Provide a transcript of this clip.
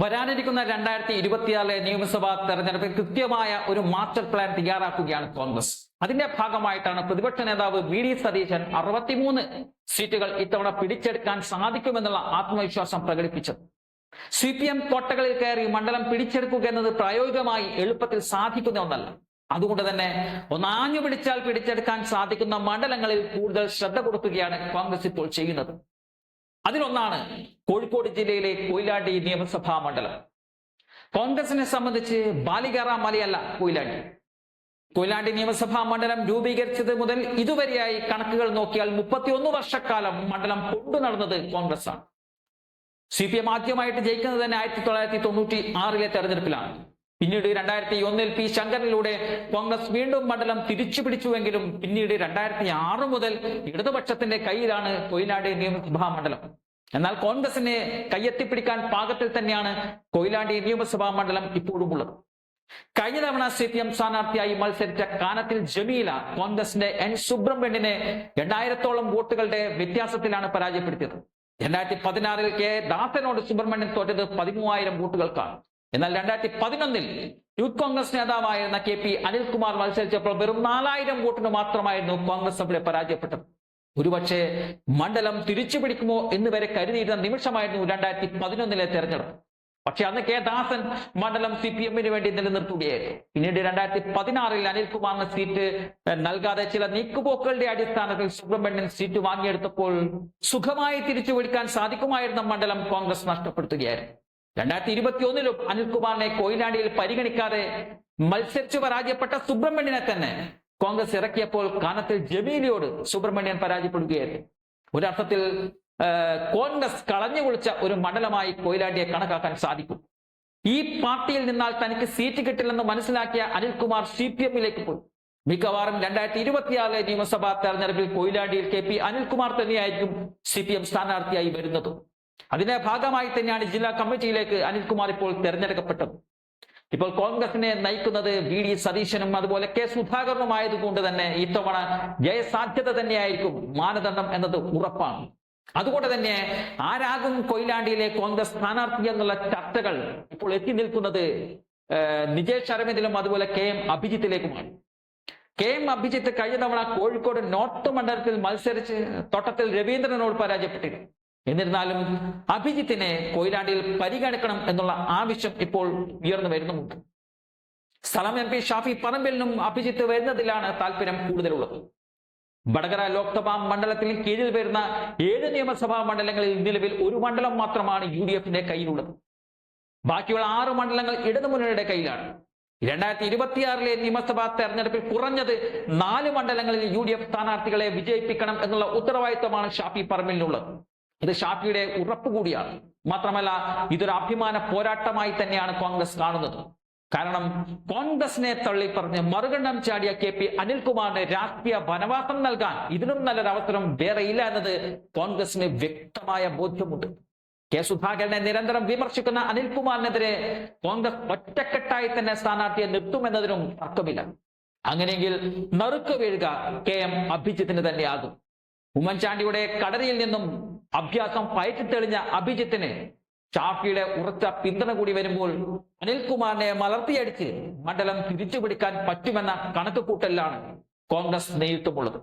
വരാനിരിക്കുന്ന രണ്ടായിരത്തി ഇരുപത്തിയാറിലെ നിയമസഭാ തെരഞ്ഞെടുപ്പിൽ കൃത്യമായ ഒരു മാസ്റ്റർ പ്ലാൻ തയ്യാറാക്കുകയാണ് കോൺഗ്രസ്. അതിന്റെ ഭാഗമായിട്ടാണ് പ്രതിപക്ഷ നേതാവ് വി ഡി സതീശൻ അറുപത്തിമൂന്ന് സീറ്റുകൾ ഇത്തവണ പിടിച്ചെടുക്കാൻ സാധിക്കുമെന്നുള്ള ആത്മവിശ്വാസം പ്രകടിപ്പിച്ചത്. സി പി എം കോട്ടകളിൽ കയറി മണ്ഡലം പിടിച്ചെടുക്കുക എന്നത് പ്രായോഗികമായി എളുപ്പത്തിൽ സാധിക്കുന്ന ഒന്നല്ല. അതുകൊണ്ട് തന്നെ ഒന്നാഞ്ഞു പിടിച്ചാൽ പിടിച്ചെടുക്കാൻ സാധിക്കുന്ന മണ്ഡലങ്ങളിൽ കൂടുതൽ ശ്രദ്ധ കൊടുക്കുകയാണ് കോൺഗ്രസ് ഇപ്പോൾ ചെയ്യുന്നത്. അതിലൊന്നാണ് കോഴിക്കോട് ജില്ലയിലെ കൊയിലാണ്ടി നിയമസഭാ മണ്ഡലം. കോൺഗ്രസിനെ സംബന്ധിച്ച് ബാലികറ മലയല്ല കൊയിലാണ്ടി. കൊയിലാണ്ടി നിയമസഭാ മണ്ഡലം രൂപീകരിച്ചത് മുതൽ ഇതുവരെയായി കണക്കുകൾ നോക്കിയാൽ മുപ്പത്തിയൊന്ന് വർഷക്കാലം മണ്ഡലം കൊണ്ടു നടന്നത് കോൺഗ്രസ് ആണ് സി പി എം ആദ്യമായിട്ട് ജയിക്കുന്നത് തന്നെ ആയിരത്തി തൊള്ളായിരത്തി തൊണ്ണൂറ്റി ആറിലെ തെരഞ്ഞെടുപ്പിലാണ്. പിന്നീട് രണ്ടായിരത്തി ഒന്നിൽ പി ശങ്കറിലൂടെ കോൺഗ്രസ് വീണ്ടും മണ്ഡലം തിരിച്ചു പിടിച്ചുവെങ്കിലും പിന്നീട് രണ്ടായിരത്തി ആറ് മുതൽ ഇടതുപക്ഷത്തിന്റെ കയ്യിലാണ് കൊയിലാട് നിയമസഭാ മണ്ഡലം. എന്നാൽ കോൺഗ്രസിനെ കയ്യെത്തിപ്പിടിക്കാൻ പാകത്തിൽ തന്നെയാണ് കൊയിലാണ്ടി നിയമസഭാ മണ്ഡലം ഇപ്പോഴും ഉള്ളത് കഴിഞ്ഞ തവണ സി പി എം സ്ഥാനാർത്ഥിയായി മത്സരിച്ച കാനത്തിൽ ജമീല കോൺഗ്രസിന്റെ എൻ സുബ്രഹ്മണ്യനെ രണ്ടായിരത്തോളം വോട്ടുകളുടെ വ്യത്യാസത്തിലാണ് പരാജയപ്പെടുത്തിയത്. രണ്ടായിരത്തി പതിനാറിൽ കെ ദാസനോട് സുബ്രഹ്മണ്യൻ തോറ്റത് പതിമൂവായിരം വോട്ടുകൾക്കാണ്. എന്നാൽ രണ്ടായിരത്തി പതിനൊന്നിൽ യൂത്ത് കോൺഗ്രസ് നേതാവായിരുന്ന കെ പി അനിൽകുമാർ മത്സരിച്ചപ്പോൾ വെറും നാലായിരം വോട്ടിന് മാത്രമായിരുന്നു കോൺഗ്രസ് അവിടെ പരാജയപ്പെട്ടത്. ഒരുപക്ഷെ മണ്ഡലം തിരിച്ചു പിടിക്കുമോ എന്ന് വരെ കരുതിയിരുന്ന നിമിഷമായിരുന്നു രണ്ടായിരത്തി പതിനൊന്നിലെ തെരഞ്ഞെടുപ്പ്. പക്ഷെ അന്ന് കെ ദാസൻ മണ്ഡലം സി പി എമ്മിന് വേണ്ടി നിലനിർത്തുകയായിരുന്നു. പിന്നീട് രണ്ടായിരത്തി പതിനാറിൽ അനിൽകുമാറിന് സീറ്റ് നൽകാതെ ചില നീക്കുപോക്കുകളുടെ അടിസ്ഥാനത്തിൽ സുബ്രഹ്മണ്യൻ സീറ്റ് വാങ്ങിയെടുത്തപ്പോൾ സുഖമായി തിരിച്ചു പിടിക്കാൻ സാധിക്കുമായിരുന്ന മണ്ഡലം കോൺഗ്രസ് നഷ്ടപ്പെടുത്തുകയായിരുന്നു. രണ്ടായിരത്തി ഇരുപത്തി ഒന്നിലും അനിൽകുമാറിനെ കൊയിലാണ്ടിയിൽ പരിഗണിക്കാതെ മത്സരിച്ചു പരാജയപ്പെട്ട സുബ്രഹ്മണ്യനെ തന്നെ കോൺഗ്രസ് ഇറക്കിയപ്പോൾ കാനത്തിൽ ജമീലിയോട് സുബ്രഹ്മണ്യൻ പരാജയപ്പെടുകയായിരുന്നു. ഒരർത്ഥത്തിൽ കോൺഗ്രസ് കളഞ്ഞു കുളിച്ച ഒരു മണ്ഡലമായി കൊയിലാണ്ടിയെ കണക്കാക്കാൻ സാധിക്കും. ഈ പാർട്ടിയിൽ നിന്നാൽ തനിക്ക് സീറ്റ് കിട്ടില്ലെന്ന് മനസ്സിലാക്കിയ അനിൽകുമാർ സി പി എമ്മിലേക്ക് പോയി. മിക്കവാറും രണ്ടായിരത്തി ഇരുപത്തിയാറിലെ നിയമസഭാ തെരഞ്ഞെടുപ്പിൽ കൊയിലാണ്ടിയിൽ കെ പി അനിൽകുമാർ തന്നെയായിരിക്കും സി പി എം സ്ഥാനാർത്ഥിയായി വരുന്നത്. അതിന്റെ ഭാഗമായി തന്നെയാണ് ജില്ലാ കമ്മിറ്റിയിലേക്ക് അനിൽകുമാർ ഇപ്പോൾ തെരഞ്ഞെടുക്കപ്പെട്ടത്. ഇപ്പോൾ കോൺഗ്രസിനെ നയിക്കുന്നത് വി ഡി സതീശനും അതുപോലെ കെ സുധാകരനുമായതുകൊണ്ട് തന്നെ ഇത്തവണ ജയസാധ്യത തന്നെയായിരിക്കും മാനദണ്ഡം എന്നത് ഉറപ്പാണ്. അതുകൊണ്ട് തന്നെ ആരാകും കൊയിലാണ്ടിയിലെ കോൺഗ്രസ് സ്ഥാനാർത്ഥി എന്നുള്ള ചർച്ചകൾ ഇപ്പോൾ എത്തി നിൽക്കുന്നത് നിജേഷ് അരവിന്ദിലും അതുപോലെ കെ എം അഭിജിത്തിലേക്കുമാണ്. കെ എം അഭിജിത്ത് കഴിഞ്ഞ തവണ കോഴിക്കോട് നോർത്ത് മണ്ഡലത്തിൽ മത്സരിച്ച് തോട്ടത്തിൽ രവീന്ദ്രനോട് പരാജയപ്പെട്ടിരുന്നു എന്നിരുന്നാലും അഭിജിത്തിനെ കൊയിലാണ്ടിയിൽ പരിഗണിക്കണം എന്നുള്ള ആവശ്യം ഇപ്പോൾ ഉയർന്നു വരുന്നുമുണ്ട്. സ്ഥലം എം പി ഷാഫി പറമ്പിലിനും അഭിജിത്ത് വരുന്നതിലാണ് താല്പര്യം കൂടുതലുള്ളത്. വടകര ലോക്സഭാ മണ്ഡലത്തിൽ കീഴിൽ വരുന്ന ഏഴ് നിയമസഭാ മണ്ഡലങ്ങളിൽ നിലവിൽ ഒരു മണ്ഡലം മാത്രമാണ് യു ഡി എഫിന്റെ കയ്യിലുള്ളത്. ബാക്കിയുള്ള ആറ് മണ്ഡലങ്ങൾ ഇടതുമുന്നണിയുടെ കയ്യിലാണ്. രണ്ടായിരത്തി ഇരുപത്തിയാറിലെ നിയമസഭാ തെരഞ്ഞെടുപ്പിൽ കുറഞ്ഞത് നാല് മണ്ഡലങ്ങളിൽ യു ഡി എഫ് സ്ഥാനാർത്ഥികളെ വിജയിപ്പിക്കണം എന്നുള്ള ഉത്തരവാദിത്വമാണ് ഷാഫി പറമ്പിലിനുള്ളത്. ഇത് ഷാഫിയുടെ ഉറപ്പ് കൂടിയാണ്. മാത്രമല്ല ഇതൊരു അഭിമാന പോരാട്ടമായി തന്നെയാണ് കോൺഗ്രസ് കാണുന്നത്. കാരണം കോൺഗ്രസിനെ തള്ളിപ്പറഞ്ഞ് മറുകണ്ഠം ചാടിയ കെ പി അനിൽകുമാറിന് രാഷ്ട്രീയ വനവാസം നൽകാൻ ഇതിനും നല്ലൊരു അവസരം വേറെയില്ല എന്നത് കോൺഗ്രസിന് വ്യക്തമായ ബോധ്യമുണ്ട്. കെ സുധാകരനെ നിരന്തരം വിമർശിക്കുന്ന അനിൽകുമാറിനെതിരെ കോൺഗ്രസ് ഒറ്റക്കെട്ടായി തന്നെ സ്ഥാനാർത്ഥിയെ നിർത്തുമെന്നതിനും തർക്കമില്ല. അങ്ങനെയെങ്കിൽ നറുക്ക് വീഴുക കെ എം അഭിജിത്തിന് തന്നെയാകും. ഉമ്മൻചാണ്ടിയുടെ കടലിൽ നിന്നും അഭ്യാസം പയറ്റി തെളിഞ്ഞ അഭിജിത്തിന് ഷാഫിയുടെ ഉറച്ച പിന്തുണ കൂടി വരുമ്പോൾ അനിൽകുമാറിനെ മലർത്തിയടിച്ച് മണ്ഡലം തിരിച്ചുപിടിക്കാൻ പറ്റുമെന്ന കണക്കുകൂട്ടലിലാണ് കോൺഗ്രസ് നേതൃത്വമുള്ളത്.